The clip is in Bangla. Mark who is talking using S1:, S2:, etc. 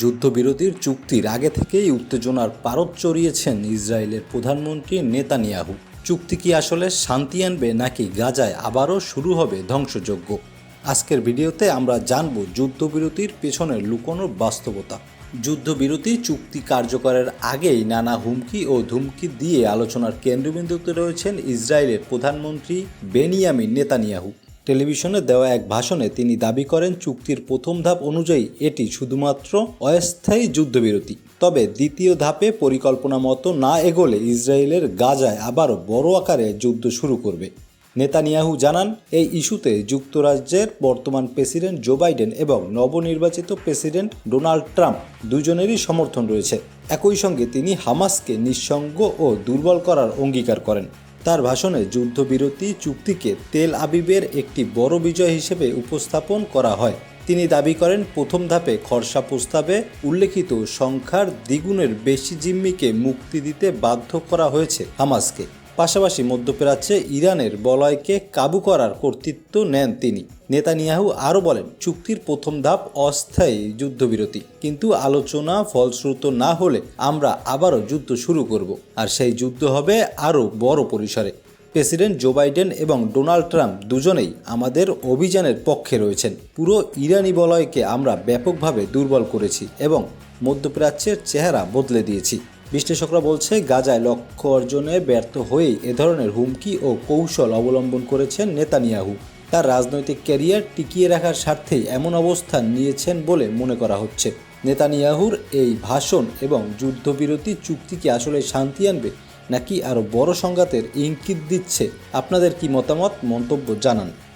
S1: যুদ্ধবিরতির চুক্তির আগে থেকেই উত্তেজনার পারদ চড়িয়েছেন ইসরায়েলের প্রধানমন্ত্রী নেতানিয়াহু চুক্তি কি আসলে শান্তি আনবে নাকি গাজায় আবারও শুরু হবে ধ্বংসযজ্ঞ আজকের ভিডিওতে আমরা জানব যুদ্ধবিরতির পেছনে লুকোনোর বাস্তবতা যুদ্ধবিরতি চুক্তি কার্যকরের আগেই নানা হুমকি ও ধুমকি দিয়ে আলোচনার কেন্দ্রবিন্দুতে রয়েছেন ইসরায়েলের প্রধানমন্ত্রী বেনিয়ামিন নেতানিয়াহু টেলিভিশনে দেওয়া এক ভাষণে তিনি দাবি করেন চুক্তির প্রথম ধাপ অনুযায়ী এটি শুধুমাত্র অস্থায়ী যুদ্ধবিরতি তবে দ্বিতীয় ধাপে পরিকল্পনা মতো না এগোলে ইসরায়েলের গাজায় আবারও বড় আকারে যুদ্ধ শুরু করবে নেতানিয়াহু জানান এই ইস্যুতে যুক্তরাজ্যের বর্তমান প্রেসিডেন্ট জো বাইডেন এবং নবনির্বাচিত প্রেসিডেন্ট ডোনাল্ড ট্রাম্প দুজনেরই সমর্থন রয়েছে একই সঙ্গে তিনি হামাসকে নিঃসঙ্গ ও দুর্বল করার অঙ্গীকার করেন তার ভাষণে যুদ্ধবিরতি চুক্তিকে তেল আবিবের একটি বড় বিজয় হিসেবে উপস্থাপন করা হয় তিনি দাবি করেন প্রথম ধাপে খরসা প্রস্তাবে উল্লেখিত সংখ্যার দ্বিগুণের বেশি জিম্মিকে মুক্তি দিতে বাধ্য করা হয়েছে হামাসকে পাশাপাশি মধ্যপ্রাচ্যে ইরানের বলয়কে কাবু করার কর্তৃত্ব নেন তিনি নেতানিয়াহু আরও বলেন চুক্তির প্রথম ধাপ অস্থায়ী যুদ্ধবিরতি কিন্তু আলোচনা ফলশ্রুত না হলে আমরা আবারও যুদ্ধ শুরু করব আর সেই যুদ্ধ হবে আরও বড় পরিসরে প্রেসিডেন্ট জো বাইডেন এবং ডোনাল্ড ট্রাম্প দুজনেই আমাদের অভিযানের পক্ষে রয়েছেন পুরো ইরানি বলয়কে আমরা ব্যাপকভাবে দুর্বল করেছি এবং মধ্যপ্রাচ্যের চেহারা বদলে দিয়েছি বিশ্লেষকরা বলছে গাজায় লক্ষ্য অর্জনে ব্যর্থ হয়ে এ ধরনের হুমকি ও কৌশল অবলম্বন করেছেন নেতানিয়াহু তার রাজনৈতিক ক্যারিয়ার টিকিয়ে রাখার স্বার্থেই এমন অবস্থান নিয়েছেন বলে মনে করা হচ্ছে নেতানিয়াহুর এই ভাষণ এবং যুদ্ধবিরতি চুক্তি কি আসলে শান্তি আনবে নাকি আরও বড় সংঘাতের ইঙ্কিত দিচ্ছে আপনাদের কি মতামত মন্তব্য জানান